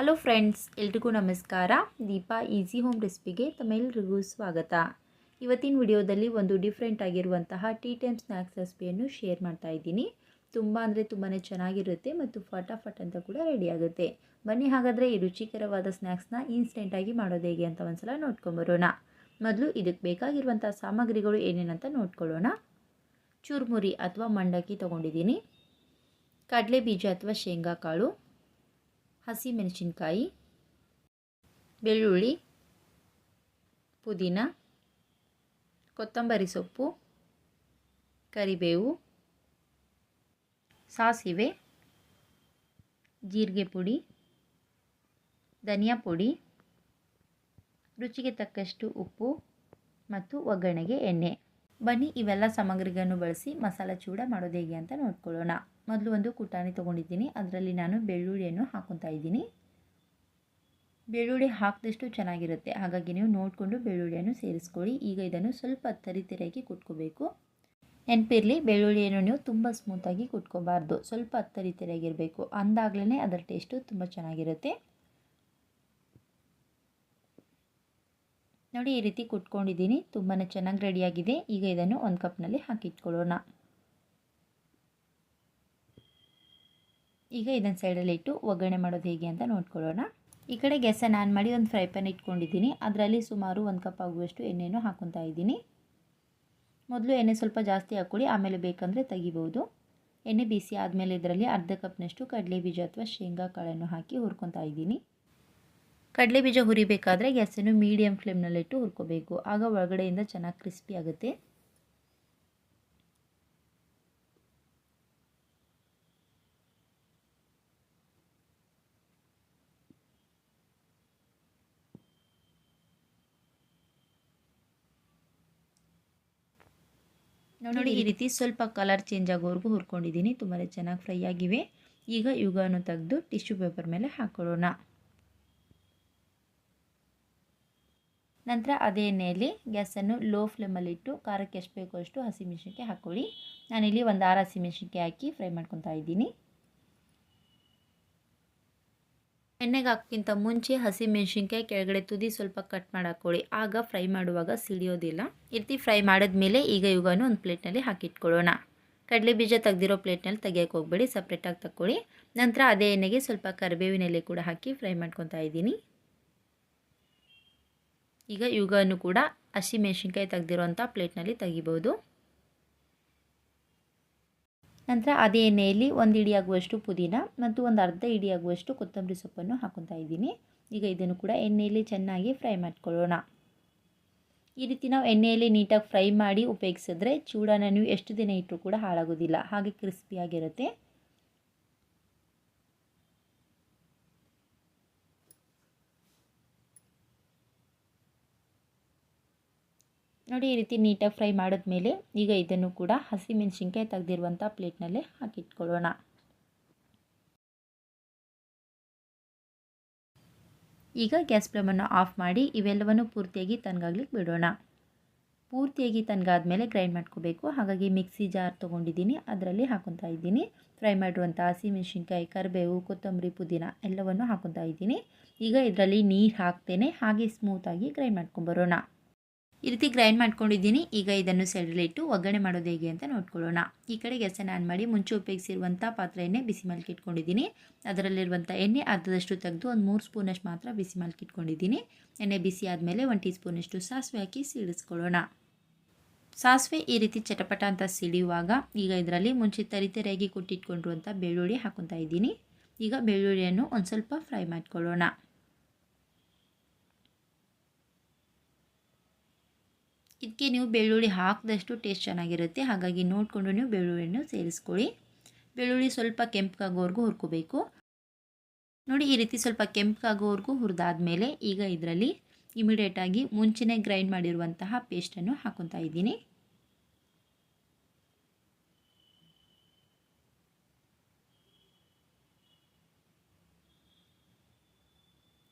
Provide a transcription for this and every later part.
Hello friends ಎಲ್ರಿಗೂ ನಮಸ್ಕಾರ. Deepa easy home ರೆಸಿಪಿಗೆ ತಮ್ಮೆಲ್ಲರಿಗೂ ಸ್ವಾಗತ. ಇವತ್ತಿನ ವಿಡಿಯೋದಲ್ಲಿ ಒಂದು ಡಿಫ್ರೆಂಟ್ ಆಗಿರುವಂತಹ ಟೀ ಟೈಮ್ ಸ್ನ್ಯಾಕ್ಸ್ ರೆಸಿಪಿಯನ್ನು ಶೇರ್ ಮಾಡ್ತಾ ಇದ್ದೀನಿ. ತುಂಬ ಅಂದರೆ ತುಂಬಾ ಚೆನ್ನಾಗಿರುತ್ತೆ ಮತ್ತು ಫಟಾಫಟ್ ಅಂತ ಕೂಡ ರೆಡಿ ಆಗುತ್ತೆ. ಬನ್ನಿ ಹಾಗಾದರೆ ಈ ರುಚಿಕರವಾದ ಸ್ನ್ಯಾಕ್ಸ್ನ ಇನ್ಸ್ಟೆಂಟಾಗಿ ಮಾಡೋದು ಹೇಗೆ ಅಂತ ಒಂದ್ಸಲ ನೋಡ್ಕೊಂಬರೋಣ. ಮೊದಲು ಇದಕ್ಕೆ ಬೇಕಾಗಿರುವಂಥ ಸಾಮಗ್ರಿಗಳು ಏನೇನಂತ ನೋಡ್ಕೊಳ್ಳೋಣ. ಚುರ್ಮುರಿ ಅಥವಾ ಮಂಡಕ್ಕಿ ತೊಗೊಂಡಿದ್ದೀನಿ. ಕಡಲೆ ಬೀಜ ಅಥವಾ ಶೇಂಗಾ ಕಾಳು ಹಸಿ ಮೆಣಸಿನ್ಕಾಯಿ ಬೆಳ್ಳುಳ್ಳಿ, ಪುದೀನ, ಕೊತ್ತಂಬರಿ ಸೊಪ್ಪು, ಕರಿಬೇವು, ಸಾಸಿವೆ, ಜೀರಿಗೆ ಪುಡಿ, ಧನಿಯಾ ಪುಡಿ, ರುಚಿಗೆ ತಕ್ಕಷ್ಟು ಉಪ್ಪು ಮತ್ತು ಒಗ್ಗರಣೆಗೆ ಎಣ್ಣೆ. ಬನ್ನಿ, ಇವೆಲ್ಲ ಸಾಮಗ್ರಿಗಳನ್ನು ಬಳಸಿ ಮಸಾಲ ಚೂಡ ಮಾಡೋದು ಹೇಗೆ ಅಂತ ನೋಡ್ಕೊಳ್ಳೋಣ. ಮೊದಲು ಒಂದು ಕುಟಾಣಿ ತೊಗೊಂಡಿದ್ದೀನಿ. ಅದರಲ್ಲಿ ನಾನು ಬೆಳ್ಳುಳ್ಳಿಯನ್ನು ಹಾಕೊತಾ ಇದ್ದೀನಿ. ಬೆಳ್ಳುಳ್ಳಿ ಹಾಕಿದಷ್ಟು ಚೆನ್ನಾಗಿರುತ್ತೆ. ಹಾಗಾಗಿ ನೀವು ನೋಡಿಕೊಂಡು ಬೆಳ್ಳುಳ್ಳಿಯನ್ನು ಸೇರಿಸ್ಕೊಳ್ಳಿ. ಈಗ ಇದನ್ನು ಸ್ವಲ್ಪ ತರಿತರಿಯಾಗಿ ಕುಟ್ಕೋಬೇಕು. ನೆನಪಿರಲಿ, ಬೆಳ್ಳುಳ್ಳಿಯನ್ನು ನೀವು ತುಂಬ ಸ್ಮೂತಾಗಿ ಕುಟ್ಕೋಬಾರ್ದು. ಸ್ವಲ್ಪ ತರಿತರಿಯಾಗಿರಬೇಕು ಅಂದಾಗಲೇ ಅದರ ಟೇಸ್ಟು ತುಂಬ ಚೆನ್ನಾಗಿರುತ್ತೆ. ನೋಡಿ, ಈ ರೀತಿ ಕುಟ್ಕೊಂಡಿದ್ದೀನಿ. ತುಂಬಾ ಚೆನ್ನಾಗಿ ರೆಡಿಯಾಗಿದೆ. ಈಗ ಇದನ್ನು ಒಂದು ಕಪ್ನಲ್ಲಿ ಹಾಕಿಟ್ಕೊಳ್ಳೋಣ. ಈಗ ಇದನ್ನು ಸೈಡಲ್ಲಿ ಇಟ್ಟು ಒಗ್ಗರಣೆ ಮಾಡೋದು ಹೇಗೆ ಅಂತ ನೋಡ್ಕೊಳ್ಳೋಣ. ಈ ಕಡೆ ಗ್ಯಾಸನ್ನು ಆನ್ ಮಾಡಿ ಒಂದು ಫ್ರೈ ಪ್ಯಾನ್ ಇಟ್ಕೊಂಡಿದ್ದೀನಿ. ಅದರಲ್ಲಿ ಸುಮಾರು ಒಂದು ಕಪ್ ಆಗುವಷ್ಟು ಎಣ್ಣೆನೂ ಹಾಕೊತಾ ಇದ್ದೀನಿ. ಮೊದಲು ಎಣ್ಣೆ ಸ್ವಲ್ಪ ಜಾಸ್ತಿ ಹಾಕ್ಕೊಳ್ಳಿ, ಆಮೇಲೆ ಬೇಕಂದರೆ ತೆಗಿಬೋದು. ಎಣ್ಣೆ ಬಿಸಿ ಆದಮೇಲೆ ಇದರಲ್ಲಿ ಅರ್ಧ ಕಪ್ನಷ್ಟು ಕಡಲೆ ಬೀಜ ಅಥವಾ ಶೇಂಗಾ ಕಾಳನ್ನು ಹಾಕಿ ಹುರ್ಕೊತಾ ಇದ್ದೀನಿ. ಕಡಲೆ ಬೀಜ ಹುರಿಬೇಕಾದ್ರೆ ಗ್ಯಾಸನ್ನು ಮೀಡಿಯಮ್ ಫ್ಲೇಮ್ನಲ್ಲಿಟ್ಟು ಹುರ್ಕೋಬೇಕು. ಆಗ ಒಳಗಡೆಯಿಂದ ಚೆನ್ನಾಗಿ ಕ್ರಿಸ್ಪಿ ಆಗುತ್ತೆ. ನೋಡಿ ಈ ರೀತಿ ಸ್ವಲ್ಪ ಕಲರ್ ಚೇಂಜ್ ಆಗೋವರೆಗೂ ಹುರ್ಕೊಂಡಿದ್ದೀನಿ. ತುಂಬಾ ಚೆನ್ನಾಗಿ ಫ್ರೈ ಆಗಿವೆ. ಈಗ ಇವುಗಳನ್ನು ತೆಗೆದು ಟಿಶ್ಯೂ ಪೇಪರ್ ಮೇಲೆ ಹಾಕೊಳ್ಳೋಣ. ನಂತರ ಅದೇ ಎಣ್ಣೆಯಲ್ಲಿ ಗ್ಯಾಸನ್ನು ಲೋ ಫ್ಲೇಮಲ್ಲಿಟ್ಟು ಖಾರಕ್ಕೆ ಎಷ್ಟು ಬೇಕೋ ಅಷ್ಟು ಹಸಿಮೆಣ್ಸಿನ್ಕಾಯಿ ಹಾಕ್ಕೊಳ್ಳಿ. ನಾನಿಲ್ಲಿ ಒಂದು ಆರು ಹಸಿಮೆಣ್ಸಿನ್ಕಾಯಿ ಹಾಕಿ ಫ್ರೈ ಮಾಡ್ಕೊತಾ ಇದ್ದೀನಿ. ಎಣ್ಣೆಗೆ ಹಾಕೋಕ್ಕಿಂತ ಮುಂಚೆ ಹಸಿ ಮೆಣಸಿನ್ಕಾಯಿ ಕೆಳಗಡೆ ತುದಿ ಸ್ವಲ್ಪ ಕಟ್ ಮಾಡಿ ಹಾಕ್ಕೊಳ್ಳಿ. ಆಗ ಫ್ರೈ ಮಾಡುವಾಗ ಸಿಡಿಯೋದಿಲ್ಲ. ಈ ರೀತಿ ಫ್ರೈ ಮಾಡಿದ್ಮೇಲೆ ಈಗ ಇವುಗಳನ್ನು ಒಂದು ಪ್ಲೇಟ್ನಲ್ಲಿ ಹಾಕಿಟ್ಕೊಳ್ಳೋಣ. ಕಡಲೆ ಬೀಜ ತೆಗೆದಿರೋ ಪ್ಲೇಟ್ನಲ್ಲಿ ತೆಗಿಯೋಕೆ ಹೋಗಬೇಡಿ ಸಪ್ರೇಟಾಗಿ ತಗೊಳ್ಳಿ ನಂತರ ಅದೇ ಎಣ್ಣೆಗೆ ಸ್ವಲ್ಪ ಕರಿಬೇವಿನ ಎಲೆ ಕೂಡ ಹಾಕಿ ಫ್ರೈ ಮಾಡ್ಕೊತಾ ಇದ್ದೀನಿ. ಈಗ ಇವುಗಳನ್ನು ಕೂಡ ಹಸಿ ಮೆಣಸಿನ್ಕಾಯಿ ತೆಗೆದಿರೋಂಥ ಪ್ಲೇಟ್ನಲ್ಲಿ ತೆಗಿಬೋದು. ನಂತರ ಅದೇ ಎಣ್ಣೆಯಲ್ಲಿ ಒಂದು ಇಡಿಯಾಗುವಷ್ಟು ಪುದೀನ ಮತ್ತು ಒಂದು ಅರ್ಧ ಇಡಿಯಾಗುವಷ್ಟು ಕೊತ್ತಂಬರಿ ಸೊಪ್ಪನ್ನು ಹಾಕೊತಾ ಇದ್ದೀನಿ. ಈಗ ಇದನ್ನು ಕೂಡ ಎಣ್ಣೆಯಲ್ಲಿ ಚೆನ್ನಾಗಿ ಫ್ರೈ ಮಾಡ್ಕೊಳ್ಳೋಣ. ಈ ರೀತಿ ನಾವು ಎಣ್ಣೆಯಲ್ಲಿ ನೀಟಾಗಿ ಫ್ರೈ ಮಾಡಿ ಉಪಯೋಗಿಸಿದ್ರೆ ಚೂಡಾನ ನೀವು ಎಷ್ಟು ದಿನ ಇಟ್ಟರೂ ಕೂಡ ಹಾಳಾಗೋದಿಲ್ಲ. ಹಾಗೆ ಕ್ರಿಸ್ಪಿಯಾಗಿರುತ್ತೆ. ನೋಡಿ, ಈ ರೀತಿ ನೀಟಾಗಿ ಫ್ರೈ ಮಾಡಿದ್ಮೇಲೆ ಈಗ ಇದನ್ನು ಕೂಡ ಹಸಿ ಮೆಣಸಿನ್ಕಾಯಿ ತೆಗೆದಿರುವಂಥ ಪ್ಲೇಟ್ನಲ್ಲೇ ಹಾಕಿಟ್ಕೊಳ್ಳೋಣ. ಈಗ ಗ್ಯಾಸ್ ಫ್ಲೇಮನ್ನು ಆಫ್ ಮಾಡಿ ಇವೆಲ್ಲವನ್ನು ಪೂರ್ತಿಯಾಗಿ ತನಗಾಗ್ಲಿಕ್ಕೆ ಬಿಡೋಣ. ಪೂರ್ತಿಯಾಗಿ ತನಗಾದ್ಮೇಲೆ ಗ್ರೈಂಡ್ ಮಾಡ್ಕೋಬೇಕು. ಹಾಗಾಗಿ ಮಿಕ್ಸಿ ಜಾರ್ ತೊಗೊಂಡಿದ್ದೀನಿ. ಅದರಲ್ಲಿ ಹಾಕೊತಾ ಇದ್ದೀನಿ. ಫ್ರೈ ಮಾಡಿರುವಂಥ ಹಸಿ ಮೆಣಸಿನ್ಕಾಯಿ ಕರಿಬೇವು, ಕೊತ್ತಂಬರಿ, ಪುದೀನ ಎಲ್ಲವನ್ನು ಹಾಕೊತಾ ಇದ್ದೀನಿ. ಈಗ ಇದರಲ್ಲಿ ನೀರು ಹಾಕ್ತೇನೆ. ಹಾಗೆ ಸ್ಮೂತಾಗಿ ಗ್ರೈಂಡ್ ಮಾಡ್ಕೊಂಬರೋಣ. ಈ ರೀತಿ ಗ್ರೈಂಡ್ ಮಾಡ್ಕೊಂಡಿದ್ದೀನಿ. ಈಗ ಇದನ್ನು ಸೈಡಲ್ಲಿಟ್ಟು ಒಗ್ಗರಣೆ ಮಾಡೋದು ಹೇಗೆ ಅಂತ ನೋಡ್ಕೊಳ್ಳೋಣ. ಈ ಕಡೆ ಗ್ಯಾಸನ್ನು ಆನ್ ಮಾಡಿ ಮುಂಚೆ ಉಪಯೋಗಿಸಿರುವಂಥ ಪಾತ್ರೆಯನ್ನೇ ಬಿಸಿ ಮಲ್ಕಿ ಇಟ್ಕೊಂಡಿದ್ದೀನಿ. ಅದರಲ್ಲಿರುವಂಥ ಎಣ್ಣೆ ಅರ್ಧದಷ್ಟು ತೆಗೆದು ಒಂದು ಮೂರು ಸ್ಪೂನಷ್ಟು ಮಾತ್ರ ಬಿಸಿ ಮಲ್ಕಿ ಇಟ್ಕೊಂಡಿದ್ದೀನಿ. ಎಣ್ಣೆ ಬಿಸಿ ಆದಮೇಲೆ ಒಂದು ಟೀ ಸ್ಪೂನಷ್ಟು ಸಾಸಿವೆ ಹಾಕಿ ಸಿಡಿಸ್ಕೊಳ್ಳೋಣ. ಸಾಸಿವೆ ಈ ರೀತಿ ಚಟಪಟ ಅಂತ ಸಿಡಿಯುವಾಗ ಈಗ ಇದರಲ್ಲಿ ಮುಂಚೆ ತರಿತರಿಯಾಗಿ ಕೊಟ್ಟಿಟ್ಕೊಂಡಿರುವಂಥ ಬೆಳ್ಳುಳ್ಳಿ ಹಾಕೊತಾ ಇದ್ದೀನಿ. ಈಗ ಬೆಳ್ಳುಳ್ಳಿಯನ್ನು ಒಂದು ಸ್ವಲ್ಪ ಫ್ರೈ ಮಾಡ್ಕೊಳ್ಳೋಣ. ಇದಕ್ಕೆ ನೀವು ಬೆಳ್ಳುಳ್ಳಿ ಹಾಕಿದಷ್ಟು ಟೇಸ್ಟ್ ಚೆನ್ನಾಗಿರುತ್ತೆ. ಹಾಗಾಗಿ ನೋಡಿಕೊಂಡು ನೀವು ಬೆಳ್ಳುಳ್ಳಿಯನ್ನು ಸೇರಿಸ್ಕೊಳ್ಳಿ. ಬೆಳ್ಳುಳ್ಳಿ ಸ್ವಲ್ಪ ಕೆಂಪಗಾಗೋವರೆಗೂ ಹುರ್ಕೋಬೇಕು. ನೋಡಿ, ಈ ರೀತಿ ಸ್ವಲ್ಪ ಕೆಂಪಗಾಗೋವರೆಗೂ ಹುರಿದಾದ್ಮೇಲೆ ಈಗ ಇದರಲ್ಲಿ ಇಮಿಡಿಯೇಟಾಗಿ ಮುಂಚೆನೇ ಗ್ರೈಂಡ್ ಮಾಡಿರುವಂತಹ ಪೇಸ್ಟನ್ನು ಹಾಕೊತಾ ಇದ್ದೀನಿ.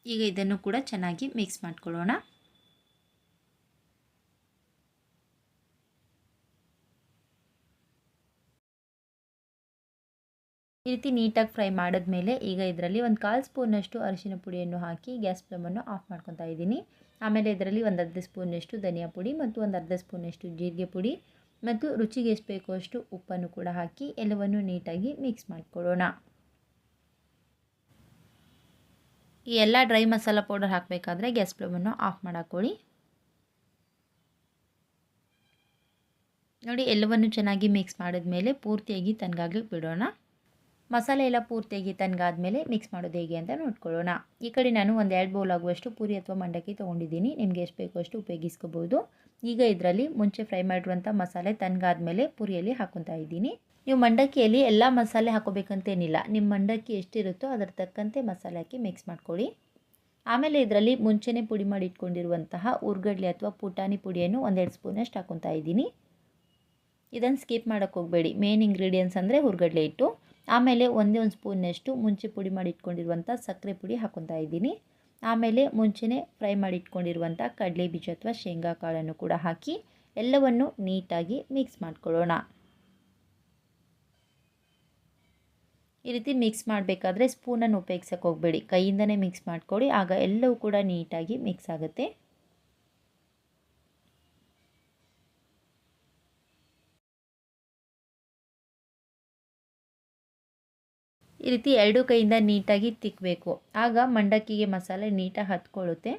ಈಗ ಇದನ್ನು ಕೂಡ ಚೆನ್ನಾಗಿ ಮಿಕ್ಸ್ ಮಾಡ್ಕೊಳ್ಳೋಣ. ಈ ರೀತಿ ನೀಟಾಗಿ ಫ್ರೈ ಮಾಡಿದ್ಮೇಲೆ ಈಗ ಇದರಲ್ಲಿ ಒಂದು ಕಾಲು ಸ್ಪೂನಷ್ಟು ಅರಿಶಿನ ಪುಡಿಯನ್ನು ಹಾಕಿ ಗ್ಯಾಸ್ ಫ್ಲೇಮನ್ನು ಆಫ್ ಮಾಡ್ಕೊತಾ ಇದ್ದೀನಿ. ಆಮೇಲೆ ಇದರಲ್ಲಿ ಒಂದು ಅರ್ಧ ಸ್ಪೂನಷ್ಟು ಧನಿಯಾ ಪುಡಿ ಮತ್ತು ಒಂದು ಅರ್ಧ ಸ್ಪೂನಷ್ಟು ಜೀರಿಗೆ ಪುಡಿ ಮತ್ತು ರುಚಿಗೆ ಎಷ್ಟು ಬೇಕೋ ಅಷ್ಟು ಉಪ್ಪನ್ನು ಕೂಡ ಹಾಕಿ ಎಲ್ಲವನ್ನು ನೀಟಾಗಿ ಮಿಕ್ಸ್ ಮಾಡಿಕೊಳ್ಳೋಣ. ಈ ಎಲ್ಲ ಡ್ರೈ ಮಸಾಲ ಪೌಡರ್ ಹಾಕಬೇಕಾದ್ರೆ ಗ್ಯಾಸ್ ಫ್ಲೇಮನ್ನು ಆಫ್ ಮಾಡಾಕೊಳ್ಳಿ. ನೋಡಿ ಎಲ್ಲವನ್ನು ಚೆನ್ನಾಗಿ ಮಿಕ್ಸ್ ಮಾಡಿದ ಮೇಲೆ ಪೂರ್ತಿಯಾಗಿ ತನಗಾಗಿ ಬಿಡೋಣ. ಮಸಾಲೆ ಎಲ್ಲ ಪೂರ್ತಿಯಾಗಿ ತನಗಾದ್ಮೇಲೆ ಮಿಕ್ಸ್ ಮಾಡೋದು ಹೇಗೆ ಅಂತ ನೋಡ್ಕೊಳ್ಳೋಣ. ಈ ಕಡೆ ನಾನು ಒಂದು ಎರಡು ಬೌಲ್ ಆಗುವಷ್ಟು ಪೂರಿ ಅಥವಾ ಮಂಡಕ್ಕಿ ತೊಗೊಂಡಿದ್ದೀನಿ. ನಿಮಗೆ ಎಷ್ಟು ಬೇಕೋ ಅಷ್ಟು ಉಪಯೋಗಿಸ್ಕೋಬೋದು ಈಗ ಇದರಲ್ಲಿ ಮುಂಚೆ ಫ್ರೈ ಮಾಡಿರುವಂಥ ಮಸಾಲೆ ತನಗಾದ್ಮೇಲೆ ಪೂರಿಯಲ್ಲಿ ಹಾಕೊತಾ ಇದ್ದೀನಿ. ನೀವು ಮಂಡಕ್ಕಿಯಲ್ಲಿ ಎಲ್ಲ ಮಸಾಲೆ ಹಾಕೋಬೇಕಂತೇನಿಲ್ಲ. ನಿಮ್ಮ ಮಂಡಕ್ಕಿ ಎಷ್ಟಿರುತ್ತೋ ಅದರ ತಕ್ಕಂತೆ ಮಸಾಲೆ ಹಾಕಿ ಮಿಕ್ಸ್ ಮಾಡ್ಕೊಳ್ಳಿ. ಆಮೇಲೆ ಇದರಲ್ಲಿ ಮುಂಚೆನೇ ಪುಡಿ ಮಾಡಿ ಇಟ್ಕೊಂಡಿರುವಂತಹ ಉರ್ಗಡ್ಲೆ ಅಥವಾ ಪುಟಾಣಿ ಪುಡಿಯನ್ನು ಒಂದೆರಡು ಸ್ಪೂನಷ್ಟು ಹಾಕೊತಾ ಇದ್ದೀನಿ. ಇದನ್ನು ಸ್ಕಿಪ್ ಮಾಡೋಕ್ಕೆ ಹೋಗಬೇಡಿ. ಮೇನ್ ಇಂಗ್ರೀಡಿಯೆಂಟ್ಸ್ ಅಂದರೆ ಹುರ್ಗಡ್ಲೆ ಇಟ್ಟು ಆಮೇಲೆ ಒಂದೇ ಒಂದು ಸ್ಪೂನ್ನಷ್ಟು ಮುಂಚೆ ಪುಡಿ ಮಾಡಿ ಇಟ್ಕೊಂಡಿರುವಂಥ ಸಕ್ಕರೆ ಪುಡಿ ಹಾಕೊತಾ ಇದ್ದೀನಿ. ಆಮೇಲೆ ಮುಂಚೆನೇ ಫ್ರೈ ಮಾಡಿ ಇಟ್ಕೊಂಡಿರುವಂಥ ಕಡಲೆ ಬೀಜ ಅಥವಾ ಶೇಂಗಾ ಕಾಳನ್ನು ಕೂಡ ಹಾಕಿ ಎಲ್ಲವನ್ನು ನೀಟಾಗಿ ಮಿಕ್ಸ್ ಮಾಡ್ಕೊಳ್ಳೋಣ. ಈ ರೀತಿ ಮಿಕ್ಸ್ ಮಾಡಬೇಕಾದ್ರೆ ಸ್ಪೂನನ್ನು ಉಪಯೋಗಿಸೋಕೆ ಹೋಗಬೇಡಿ. ಕೈಯಿಂದನೇ ಮಿಕ್ಸ್ ಮಾಡ್ಕೊಳ್ಳಿ. ಆಗ ಎಲ್ಲವೂ ಕೂಡ ನೀಟಾಗಿ ಮಿಕ್ಸ್ ಆಗುತ್ತೆ. ಈ ರೀತಿ ಎರಡು ಕೈಯಿಂದ ನೀಟಾಗಿ ತಿಕ್ಕಬೇಕು ಆಗ ಮಂಡಕ್ಕಿಗೆ ಮಸಾಲೆ ನೀಟಾಗಿ ಹತ್ಕೊಳ್ಳುತ್ತೆ.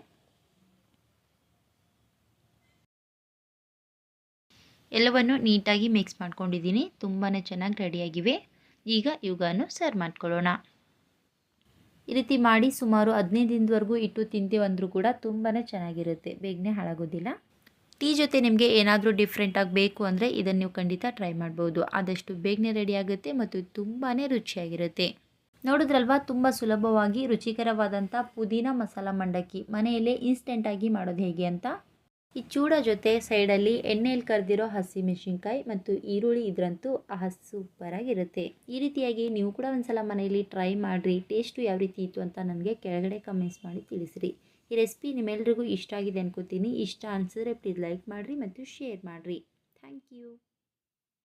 ಎಲ್ಲವನ್ನು ನೀಟಾಗಿ ಮಿಕ್ಸ್ ಮಾಡ್ಕೊಂಡಿದ್ದೀನಿ. ತುಂಬಾ ಚೆನ್ನಾಗಿ ರೆಡಿಯಾಗಿವೆ. ಈಗ ಇವುಗಳನ್ನು ಸರ್ವ್ ಮಾಡ್ಕೊಳ್ಳೋಣ. ಈ ರೀತಿ ಮಾಡಿ ಸುಮಾರು ಹದಿನೈದು ದಿನದವರೆಗೂ ಇಟ್ಟು ತಿಂತೀವಂದರೂ ಕೂಡ ತುಂಬಾ ಚೆನ್ನಾಗಿರುತ್ತೆ. ಬೇಗನೆ ಹಾಳಾಗೋದಿಲ್ಲ. ಟೀ ಜೊತೆ ನಿಮಗೆ ಏನಾದರೂ ಡಿಫ್ರೆಂಟಾಗಿ ಬೇಕು ಅಂದರೆ ಇದನ್ನು ನೀವು ಖಂಡಿತ ಟ್ರೈ ಮಾಡ್ಬೋದು. ಆದಷ್ಟು ಬೇಗನೆ ರೆಡಿ ಆಗುತ್ತೆ ಮತ್ತು ತುಂಬಾ ರುಚಿಯಾಗಿರುತ್ತೆ. ನೋಡಿದ್ರಲ್ವಾ, ತುಂಬ ಸುಲಭವಾಗಿ ರುಚಿಕರವಾದಂಥ ಪುದೀನ ಮಸಾಲ ಮಂಡಕ್ಕಿ ಮನೆಯಲ್ಲೇ ಇನ್ಸ್ಟೆಂಟಾಗಿ ಮಾಡೋದು ಹೇಗೆ ಅಂತ. ಈ ಚೂಡ ಜೊತೆ ಸೈಡಲ್ಲಿ ಎಣ್ಣೆಯಲ್ಲಿ ಕರೆದಿರೋ ಹಸಿ ಮೆಣಸಿನ್ಕಾಯಿ ಮತ್ತು ಈರುಳ್ಳಿ ಇದ್ರಂತೂ ಆ ಸೂಪರಾಗಿರುತ್ತೆ ಈ ರೀತಿಯಾಗಿ ನೀವು ಕೂಡ ಒಂದ್ಸಲ ಮನೆಯಲ್ಲಿ ಟ್ರೈ ಮಾಡಿರಿ ಟೇಸ್ಟು ಯಾವ ರೀತಿ ಇತ್ತು ಅಂತ ನನಗೆ ಕೆಳಗಡೆ ಕಮೆಂಟ್ಸ್ ಮಾಡಿ ತಿಳಿಸ್ರಿ. ಈ ರೆಸಿಪಿ ನಿಮ್ಮೆಲ್ರಿಗೂ ಇಷ್ಟ ಆಗಿದೆ ಅನ್ಕೋತೀನಿ. ಇಷ್ಟ ಅನಿಸಿದ್ರೆ ಪ್ಲೀಸ್ ಲೈಕ್ ಮಾಡಿರಿ ಮತ್ತು ಶೇರ್ ಮಾಡಿರಿ. Thank you